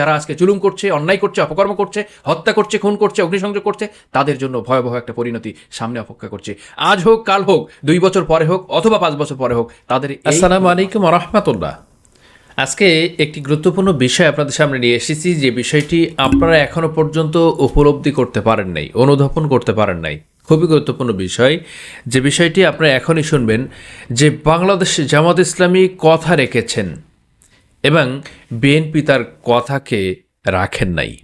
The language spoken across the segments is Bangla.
যারা আজকে জুলুম করছে, অন্যায় করছে, অপকর্ম করছে, হত্যা করছে, খুন করছে, অগ্নিসংযোগ করছে, তাদের জন্য ভয়াবহ একটা পরিণতি সামনে অপেক্ষা করছে। আজ হোক, কাল হোক, দুই বছর পরে হোক, অথবা পাঁচ বছর পরে হোক, তাদের আসসালামু আলাইকুম রহমতুল্লাহ আজকে একটি গুরুত্বপূর্ণ বিষয় আপনাদের সামনে নিয়ে এসেছি, যে বিষয়টি আপনারা এখনও পর্যন্ত উপলব্ধি করতে পারেন নাই, অনুধাবন করতে পারেন নাই। খুবই গুরুত্বপূর্ণ বিষয়। যে বিষয়টি আপনারা এখনই শুনবেন, যে বাংলাদেশ জামাত ইসলামী কথা রেখেছেন এবং বিএনপি তার কথাকে রাখেন নাই।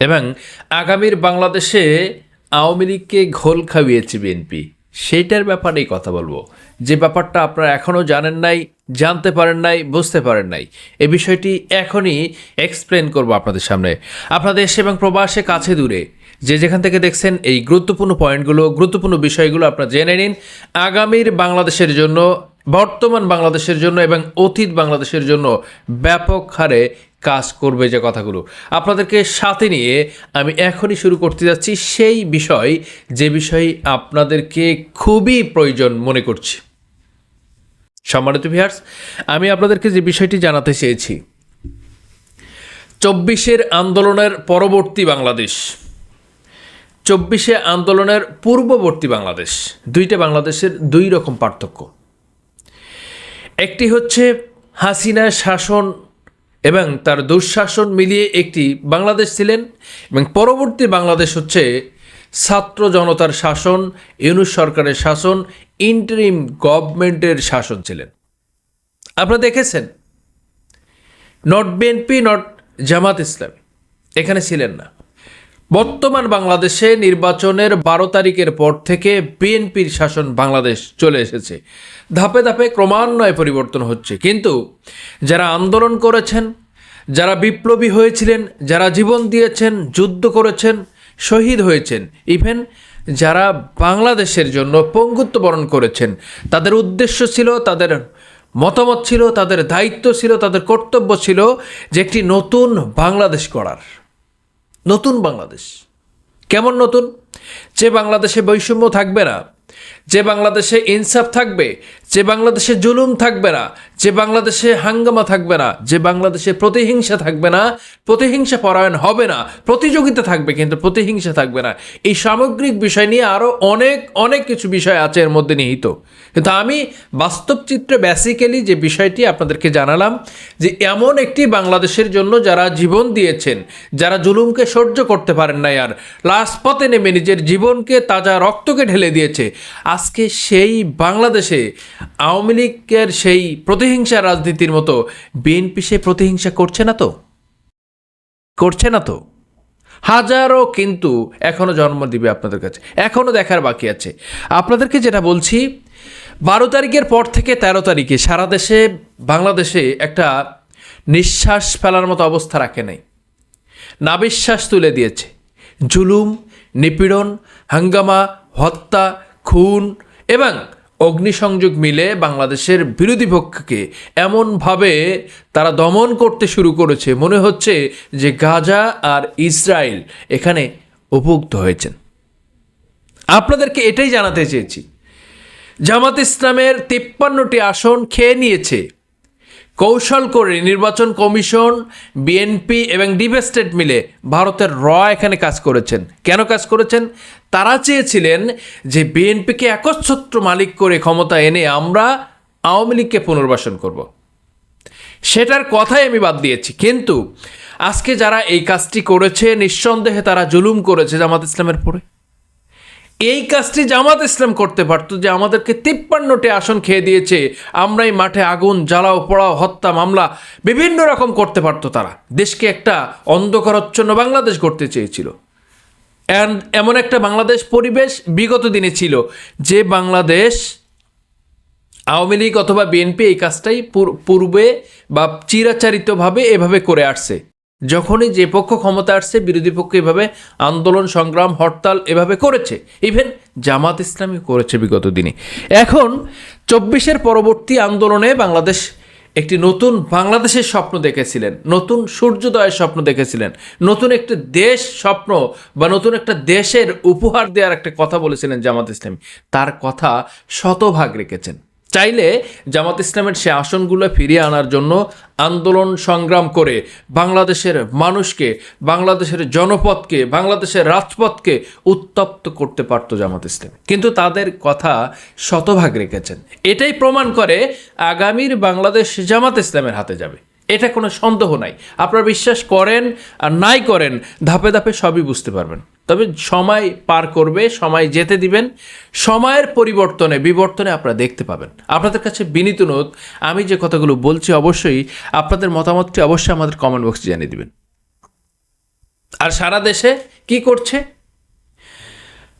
এবং আগামীর বাংলাদেশে আওয়ামী লীগকে ঘোল খাইয়েছে বিএনপি সেইটার ব্যাপারেই কথা বলব। যে ব্যাপারটা আপনারা এখনও জানেন নাই, জানতে পারেন নাই, বুঝতে পারেন নাই, এ বিষয়টি এখনই এক্সপ্লেন করব আপনাদের সামনে। আপনাদের দেশ এবং প্রবাসে কাছে দূরে, যে যেখান থেকে দেখছেন এই গুরুত্বপূর্ণ পয়েন্টগুলো গুরুত্বপূর্ণ বিষয়গুলো আপনারা জেনে নিন। আগামীর বাংলাদেশের জন্য বর্তমান বাংলাদেশের জন্য এবং অতীত বাংলাদেশের জন্য ব্যাপক হারে কাজ করবে যে কথাগুলো। আপনাদেরকে সাথে নিয়ে আমি এখনই শুরু করতে যাচ্ছি। সেই বিষয়, যে বিষয় আপনাদেরকে খুবই প্রয়োজন মনে করছি। সম্মানিত ভিহার্স আমি আপনাদেরকে যে বিষয়টি জানাতে চেয়েছি। চব্বিশের আন্দোলনের পরবর্তী বাংলাদেশ। চব্বিশে আন্দোলনের পূর্ববর্তী বাংলাদেশ। দুইটা বাংলাদেশের দুই রকম পার্থক্য। একটি হচ্ছে হাসিনা শাসন এবং তার দুঃশাসন মিলিয়ে একটি বাংলাদেশ ছিলেন এবং পরবর্তী বাংলাদেশ হচ্ছে ছাত্র জনতার শাসন, ইউনুস সরকারের শাসন ইন্টারিম গভর্নমেন্টের শাসন ছিলেন। আপনারা দেখেছেন? Not BNP not Jamaat Islami. এখানে ছিলেন না। বর্তমান বাংলাদেশে নির্বাচনের বারো তারিখের পর থেকে বিএনপির শাসন বাংলাদেশ চলে এসেছে। ধাপে ধাপে ক্রমান্বয়ে পরিবর্তন হচ্ছে। কিন্তু যারা আন্দোলন করেছেন, যারা বিপ্লবী হয়েছিলেন, যারা জীবন দিয়েছেন, যুদ্ধ করেছেন, শহীদ হয়েছেন, ইভেন যারা বাংলাদেশের জন্য পঙ্গুত্ব বরণ করেছেন, তাদের উদ্দেশ্য ছিল, তাদের মতামত ছিল, তাদের দায়িত্ব ছিল, তাদের কর্তব্য ছিল যে একটি নতুন বাংলাদেশ করার নতুন বাংলাদেশ। কেমন নতুন? যে বাংলাদেশে বৈষম্য থাকবে না যে বাংলাদেশে ইনসাফ থাকবে, যে বাংলাদেশে জুলুম থাকবে না, যে বাংলাদেশে হাঙ্গামা থাকবে না, যে বাংলাদেশে প্রতিহিংসা থাকবে না, প্রতিহিংসা পরায়ণ হবে না, প্রতিযোগিতা থাকবে কিন্তু প্রতিহিংসা থাকবে না। এই সামগ্রিক বিষয় নিয়ে আরও অনেক অনেক কিছু বিষয় আছে এর মধ্যে নিহিত। কিন্তু আমি বাস্তব চিত্রে বেসিক্যালি যে বিষয়টি আপনাদেরকে জানালাম, যে এমন একটি বাংলাদেশের জন্য যারা জীবন দিয়েছেন, যারা জুলুমকে সহ্য করতে পারেন নাই আর লাস্ট পথে নেমে নিজের জীবনকে তাজা রক্তকে ঢেলে দিয়েছে আজকে সেই বাংলাদেশে আওয়ামী লীগের সেই প্রতিহিংসা রাজনীতির মতো বিএনপি সে প্রতিহিংসা করছে না তো? করছে না তো? হাজারো কিন্তু এখনও জন্ম দিবে আপনাদের কাছে। এখনও দেখার বাকি আছে। আপনাদেরকে যেটা বলছি, বারো তারিখের পর থেকে তেরো তারিখে সারা দেশে, বাংলাদেশে একটা নিঃশ্বাস ফেলার মতো অবস্থা রাখে নাই। নাবিশ্বাস তুলে দিয়েছে। জুলুম, নিপীড়ন, হাঙ্গামা, হত্যা খুন এবং অগ্নিসংযোগ মিলে বাংলাদেশের বিরোধী পক্ষকে এমনভাবে তারা দমন করতে শুরু করেছে। মনে হচ্ছে যে গাজা আর ইসরায়েল এখানে উপভুক্ত হয়েছেন। আপনাদেরকে এটাই জানাতে চেয়েছি। জামাত ইসলামের তিপ্পান্নটি আসন খেয়ে নিয়েছে। কৌশল করে নির্বাচন কমিশন বিএনপি এবং ডিভেস্টেড মিলে ভারতের র এখানে কাজ করেছেন। কেন কাজ করেছেন? তারা চেয়েছিলেন যে বিএনপিকে একচ্ছত্র মালিক করে ক্ষমতা এনে আমরা আওয়ামী লীগকে পুনর্বাসন করব। সেটার কথাই আমি বাদ দিয়েছি। কিন্তু আজকে যারা এই কাজটি করেছে, নিঃসন্দেহে তারা জুলুম করেছে জামাত ইসলামের পরে এই কাজটি জামাত ইসলাম করতে পারতো যে আমাদেরকে তিপ্পান্নটি আসন খেয়ে দিয়েছে। আমরাই মাঠে আগুন জ্বালাও, পড়াও, হত্যা, মামলা বিভিন্ন রকম করতে পারতো তারা। দেশকে একটা অন্ধকারচ্ছন্ন বাংলাদেশ করতে চেয়েছিল। অ্যান্ড এমন একটা বাংলাদেশ পরিবেশ বিগত দিনে ছিল যে বাংলাদেশ আওয়ামী লীগ অথবা বিএনপি এই কাজটাই পূর- পূর্বে বা চিরাচারিতভাবে এভাবে করে আসছে। যখনই যে পক্ষ ক্ষমতা আসছে, বিরোধী পক্ষ এভাবে আন্দোলন, সংগ্রাম, হরতাল এভাবে করেছে। ইভেন জামাত ইসলামী করেছে বিগত দিনে। এখন চব্বিশের পরবর্তী আন্দোলনে বাংলাদেশ একটি নতুন বাংলাদেশের স্বপ্ন দেখেছিলেন। নতুন সূর্যোদয়ের স্বপ্ন দেখেছিলেন। নতুন একটি দেশ স্বপ্ন বা নতুন একটা দেশের উপহার দেওয়ার একটা কথা বলেছিলেন জামাত ইসলামী। তার কথা শতভাগ রেখেছেন। চাইলে জামাত ইসলামের সে আসনগুলো ফিরিয়ে আনার জন্য আন্দোলন সংগ্রাম করে বাংলাদেশের মানুষকে, বাংলাদেশের জনপদকে, বাংলাদেশের রাজপথকে উত্তপ্ত করতে পারত জামাত ইসলাম। কিন্তু তাদের কথা শতভাগ রেখেছেন। এটাই প্রমাণ করে আগামীর বাংলাদেশ জামাত ইসলামের হাতে যাবে। এটা কোনো সন্দেহ নাই। আপনারা বিশ্বাস করেন আর নাই করেন, ধাপে ধাপে সবই বুঝতে পারবেন। তবে সময় পার করবে, সময় যেতে দিবেন। সময়ের পরিবর্তনে, বিবর্তনে আপনারা দেখতে পাবেন। আপনাদের কাছে বিনীত অনুরোধ, আমি যে কথাগুলো বলছি অবশ্যই আপনাদের মতামতটি অবশ্যই আমাদের কমেন্ট বক্সে জানিয়ে দিবেন। আর সারা দেশে কি করছে?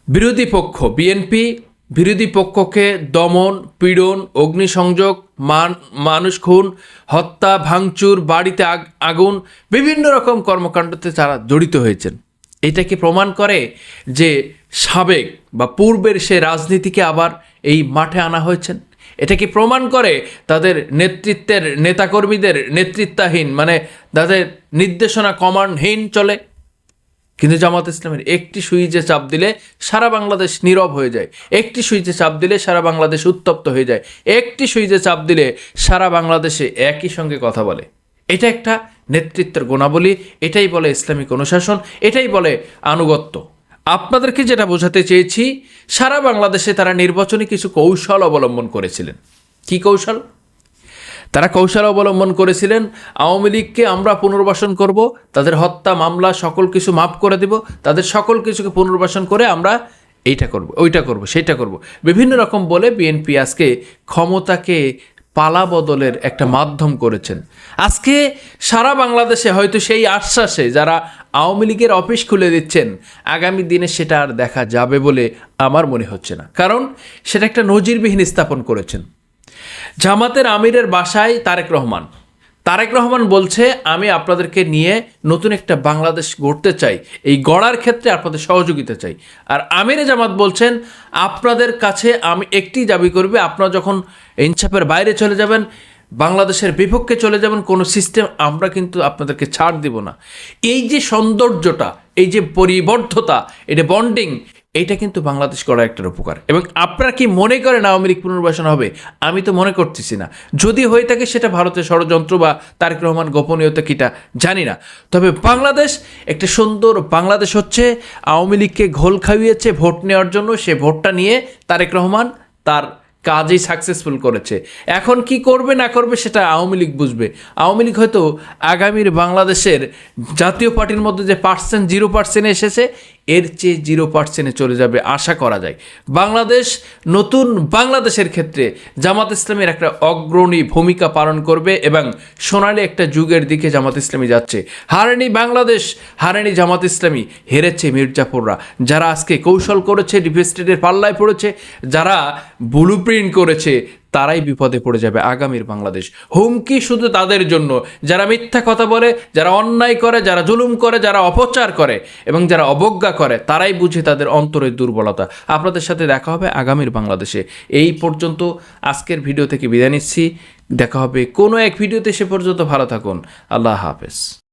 বিরোধী পক্ষ, বিএনপি, বিরোধী পক্ষকে দমন, পীড়ন, অগ্নিসংযোগ, মান, মানুষ খুন, হত্যা, ভাঙচুর, বাড়িতে আগ, আগুন, বিভিন্ন রকম কর্মকাণ্ডতে তারা জড়িত হয়েছেন। এটা কি প্রমাণ করে যে সাবেক বা পূর্বের সে রাজনীতিকে আবার এই মাঠে আনা হয়েছেন? এটা কি প্রমাণ করে তাদের নেতৃত্বের নেতাকর্মীদের নেতৃত্বাহীন মানে তাদের নির্দেশনা কমান্ডহীন চলে? কিন্তু জামাত ইসলামের একটি সুইচে চাপ দিলে সারা বাংলাদেশ নীরব হয়ে যায়। একটি সুইচে চাপ দিলে সারা বাংলাদেশ উত্তপ্ত হয়ে যায়। একটি সুইচে চাপ দিলে সারা বাংলাদেশে একই সঙ্গে কথা বলে। এটা একটা নেতৃত্বের গুণাবলী, এটাই বলে ইসলামিক অনুশাসন, এটাই বলে আনুগত্য। আপনাদেরকে যেটা বোঝাতে চেয়েছি, সারা বাংলাদেশে তারা নির্বাচনে কিছু কৌশল অবলম্বন করেছিলেন। কি কৌশল? তারা কৌশল অবলম্বন করেছিলেন, আওয়ামী লীগকে আমরা পুনর্বাসন করব, তাদের হত্যা, মামলা, সকল কিছু মাফ করে দেব, তাদের সকল কিছুকে পুনর্বাসন করে আমরা এইটা করব, ওইটা করব, সেইটা করব। বিভিন্ন রকম বলে বিএনপি আজকে ক্ষমতাকে পালা বদলের একটা মাধ্যম করেছেন। আজকে সারা বাংলাদেশে হয়তো সেই আশ্বাসে যারা আওয়ামী লীগের অফিস খুলে দিচ্ছেন, আগামী দিনে সেটা আর দেখা যাবে বলে আমার মনে হচ্ছে না। কারণ সেটা একটা নজিরবিহীন স্থাপন করেছেন। জামাতের আমিরের বাসায় তারেক রহমান। তারেক রহমান বলছে, আমি আপনাদেরকে নিয়ে নতুন একটা বাংলাদেশ গড়তে চাই। এই গড়ার ক্ষেত্রে আপনাদের সহযোগিতা চাই। আর আমিরে জামাত বলছেন, আপনাদের কাছে আমি একটি দাবি করবে, আপনারা যখন ইনসাফের বাইরে চলে যাবেন, বাংলাদেশের বিপক্ষে চলে যাবেন, কোনো সিস্টেম আমরা কিন্তু আপনাদেরকে ছাড় দিব না। এই যে সৌন্দর্যটা, এই যে পরিবর্ধতা এটা বন্ডিং এইটা কিন্তু বাংলাদেশ করার একটা উপকার। এবং আপনারা কি মনে করেন আওয়ামী লীগ পুনর্বাসন হবে? আমি তো মনে করতেছি না। যদি হয়ে থাকে সেটা ভারতের ষড়যন্ত্র বা তারেক রহমান গোপনীয়তা কিটা, জানি না। তবে বাংলাদেশ, একটা সুন্দর বাংলাদেশ হচ্ছে, আওয়ামী লীগকে ঘোল খাইয়েছে ভোট নেওয়ার জন্য, সে ভোটটা নিয়ে তারেক রহমান তার কাজেই সাকসেসফুল করেছে। এখন কি করবে, না করবে, সেটা আওয়ামী লীগ বুঝবে। আওয়ামী লীগ হয়তো আগামীর বাংলাদেশের জাতীয় পার্টির মধ্যে যে পার্সেন্ট জিরো পার্সেন্ট এসেছে এর চেয়ে জিরো পার্সেন্টে চলে যাবে আশা করা যায়। বাংলাদেশ নতুন বাংলাদেশের ক্ষেত্রে জামাত ইসলামের একটা অগ্রণী ভূমিকা পালন করবে এবং সোনালি একটা যুগের দিকে জামাত ইসলামী যাচ্ছে। হারেনি বাংলাদেশ, হারেনি জামাত ইসলামী, হেরেছে মির্জাপুররা। যারা আজকে কৌশল করেছে ডিফেস্টেডের পাল্লায় পড়েছে, যারা ব্লু করেছে তারাই বিপদে পড়ে যাবে আগামীর বাংলাদেশ। হুমকি শুধু তাদের জন্য। যারা মিথ্যা কথা বলে, যারা অন্যায় করে, যারা জুলুম করে, যারা অপচার করে এবং যারা অবজ্ঞা করে, তারাই বুঝে তাদের অন্তরের দুর্বলতা। আপনাদের সাথে দেখা হবে আগামীর বাংলাদেশে। এই পর্যন্ত আজকের ভিডিও থেকে বিদায় নিচ্ছি। দেখা হবে কোনো এক ভিডিওতে। সে পর্যন্ত ভালো থাকুন। আল্লাহ হাফেজ।